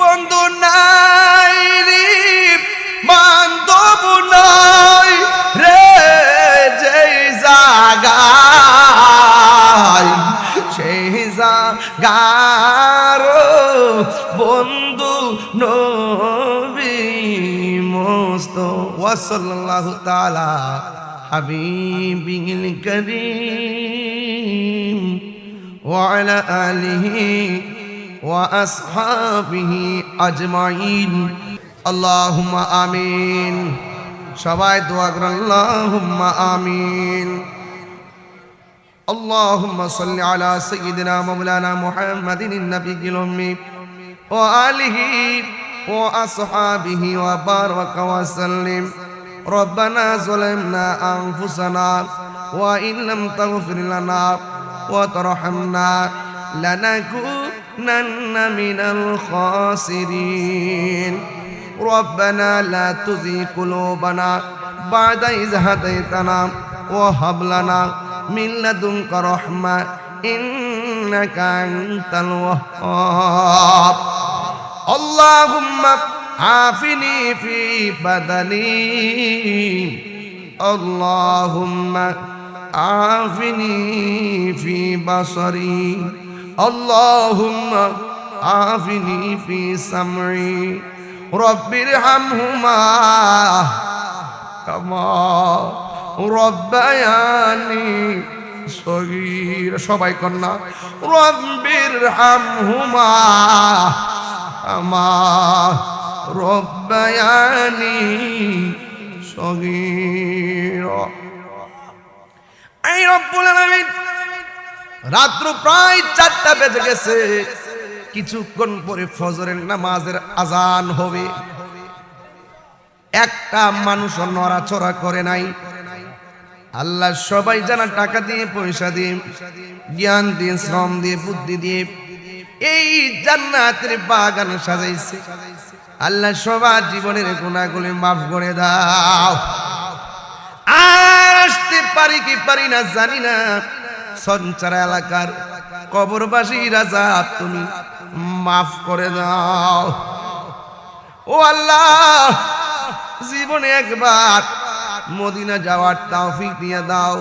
বন্ধু নাই রে বান্ধব নাই রে যেই জাগায় সেই জাগার বন্ধু নবী মস্ত ওয়াসাল্লাহু তাআলা হাবিবিল করিম وعلى آله وأصحابه أجمعين اللهم آمين সবাই দোয়া করেন আল্লাহুম্মা আমিন اللهم صل على سيدنا مولانا محمد النبي الأمي وآله وأصحابه وبارك وسلم ربنا ظلمنا أنفسنا وإن لم تغفر لنا وترحمنا لنكونن من الخاسرين ربنا لا تزغ قلوبنا بعد إذ هديتنا وهب لنا من لدنك رحمة إنك أنت الوهاب اللهم عافني في بدني اللهم عافني في بصري আল্লাহুম্মা আফিনি ফি সামরি রব্বির হামহুমা কামা রব্বায়ানি সগীর। সবাই কন্যা রব্বির হামহুমা কামা রব্বায়ানি সগীর। এই রব্বুল আলামিন রাত্র প্রায় চারটা বেজে গেছে। কিছুক্ষণ পরে ফজরের নামাজের আজান হবে। একটা মানুষ নড়াচড়া করে নাই। আল্লাহ সবাই জানা টাকা দিয়ে, পয়সা দিয়ে, জ্ঞান দিয়ে, শ্রম দিয়ে, বুদ্ধি দিয়ে এই জান্নাতের বাগান সাজাইছে। আল্লাহ সবার জীবনের গুণাগুলি মাফ করে দাও। আর আসতে পারি কি পারি না জানি না। সঞ্চার এলাকার কবরবাসী রাজা, তুমি মাফ করে দাও। ও আল্লাহ, জীবনে একবার মদিনা যাওয়ার তৌফিক দিয়ে দাও।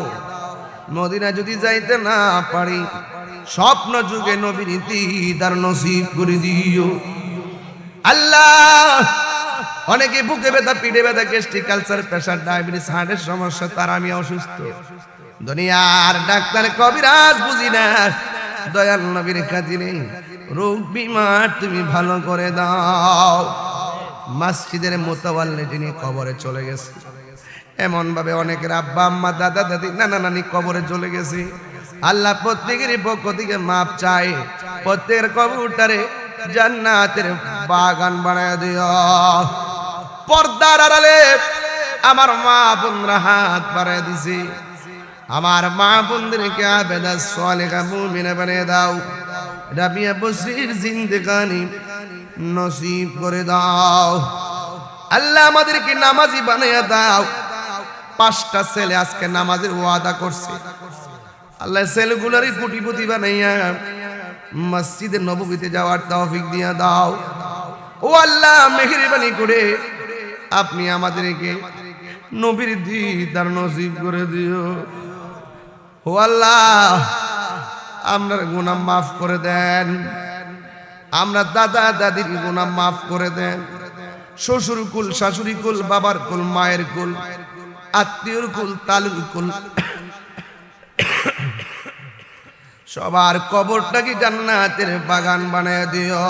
মদিনা যদি যাইতে না পারি, স্বপ্ন যুগে নবীর দিদার নসিব করে দিও। আল্লাহ, অনেকে বুকে ব্যথা, পিঠে ব্যথা গ্যাস্ট্রিক কালচার প্রেশার ডায়াবেটিস হার্টের সমস্যা, তার আমি অসুস্থ। দুনিয়ার ডাক্তার কবিরাজ বুঝি না। দয়াল নবীর খাতিরে, রোগ বিমার তুমি ভালো করে দাও। মসজিদের মোতাবাল্লে যিনি কবরে চলে গেছে। এমন ভাবে অনেকের আব্বা, আম্মা, দাদা, দাদি, নানা নানি কবরে চলে গেছে। আল্লাহ প্রত্যেকেরই পক্ষ থেকে মাপ চায়, প্রত্যেকের কবরটারে জান্নাতের বাগান বানায় দিও। পর্দার আড়ালে আমার মা বোনরা হাত বাড়ায় দিছে। আমার মা বোনদেরকে আবেদা সোয়ালেখা মুমিনা বানিয়ে দাও। রাবিয়া বসির জিন্দেগানি নসিব করে দাও। আল্লাহ আমাদেরকে নামাজি বানিয়ে দাও। পাঁচটা ছেলে আজকে নামাজের ওয়াদা করছে। আল্লাহ ছেলেগুলারই কোটিপতি বানাইয়া মসজিদে নববীতে যাওয়ার তৌফিক দিয়া দাও। ও আল্লাহ, মেহেরবানি করে আপনি আমাদেরকে নবীর দিদার নসিব করে দিও। আল্লাহ, আপনার গুনাহ মাফ করে দেন। আমরা দাদা দাদির গুনাহ মাফ করে দেন। শ্বশুর কুল, শাশুড়ি কুল, বাবার কুল, মায়ের কুল, আত্মীয়র কুল, তালুর কুল। সবার কবরটা কবরটাকে জান্নাতের বাগান বানায় দিও।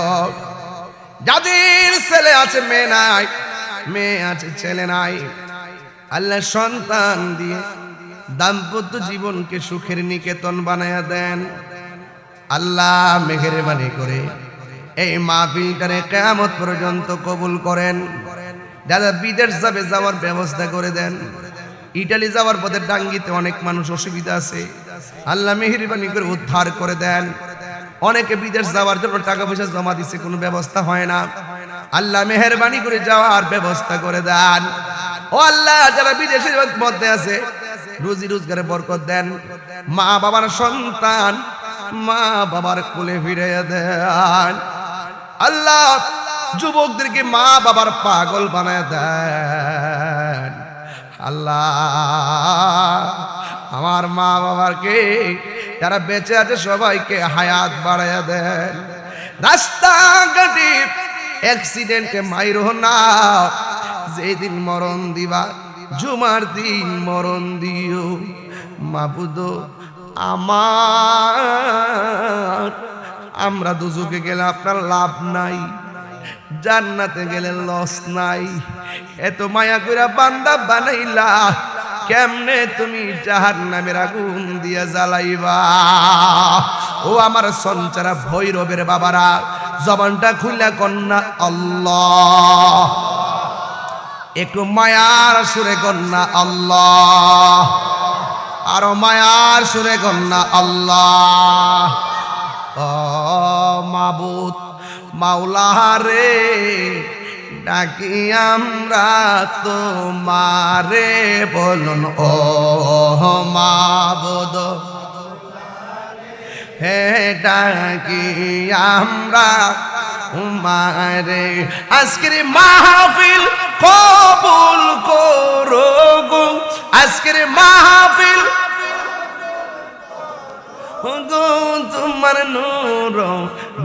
যাদের ছেলে আছে, মেয়ে নাই, মেয়ে আছে, ছেলে নাই। আল্লাহ সন্তান দিয়ে দাম্পত্য জীবনকে সুখের নিকেতন বানায়া দেন। আল্লাহ মেঘের বাণী করে এই মাহফিলটারে কেয়ামত পর্যন্ত কবুল করেন। যারা বিদেশ যাবে, যাওয়ার ব্যবস্থা করে দেন। ইটালি যাওয়ার পথে ডাঙ্গিতে অনেক মানুষ অসুবিধা আছে। আল্লাহ মেহরবানি করে উদ্ধার করে দেন। অনেকে বিদেশ যাওয়ার জন্য টাকা পয়সা জমা দিচ্ছে কোনো ব্যবস্থা হয় না। আল্লাহ মেহরবানি করে যাওয়ার ব্যবস্থা করে দেন। ও আল্লাহ, যারা বিদেশের মধ্যে আছে রুজি রোজগারে বরকত দেন। মা বাবার সন্তান মা বাবার কোলে ফিরে দেন। আল্লাহ যুবকদেরকে মা বাবার পাগল বানায় দেন। আল্লাহ আমার মা বাবাকে যারা বেঁচে আছে সবাইকে হায়াত বাড়াইয়া দেন। রাস্তাঘাটে অ্যাক্সিডেন্টে মাইরো না যেদিন মরণ দিবা জুমার দিন মরণ দিও, মাবুদ, আমার। আমরা দুজুকে গেলে আপনার লাভ নাই, জান্নাতে গেলে লস নাই। এত মায়া কইরা বান্দা বানাইলা, কেমনে তুমি জাহার নামের আগুন দিয়া জ্বালাইবা? ও আমার সঞ্চারা ভৈরবের বাবারা, জবানটা খুললা কন্যা, আল্লাহ। একটু মায়ার সুরে কন্যা আল্লাহ। আরও মায়ার সুরে কন্যা আল্লাহ। মাবুত মাওলা ডাকি আমরা তোমারে বলুন, ও মাবুদ। হে ডাকি আমরা উমারে আজকের মাহফিল কবুল করো গো। আজকের মাহফিল গো, তোমার নূর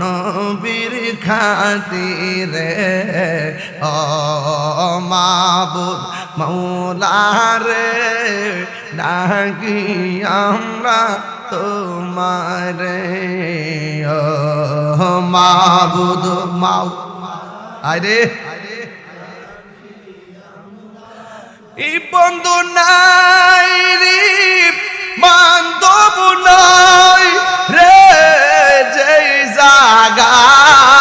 নবীর খাতিরে। ও মাবুদ মৌলারে ডাকি আমরা তোমারে। মাবুদ মাও আরে। এই বন্ধু নাই রে, বান্ধব নাই রে, যেই জাগায়,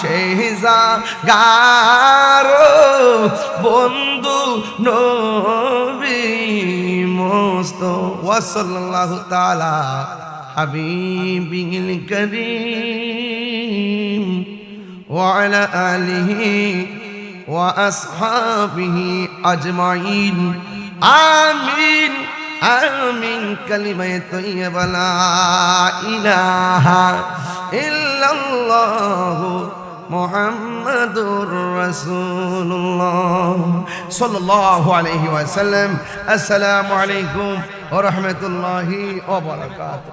সেই জাগার وصلى الله تعالى حبيبه الكريم وعلى آله وأصحابه أجمعين آمين آمين كلمة طيبة لا إله إلا الله محمد رسول الله صلى الله عليه وسلم السلام عليكم ورحمت اللہ وبرکاتہ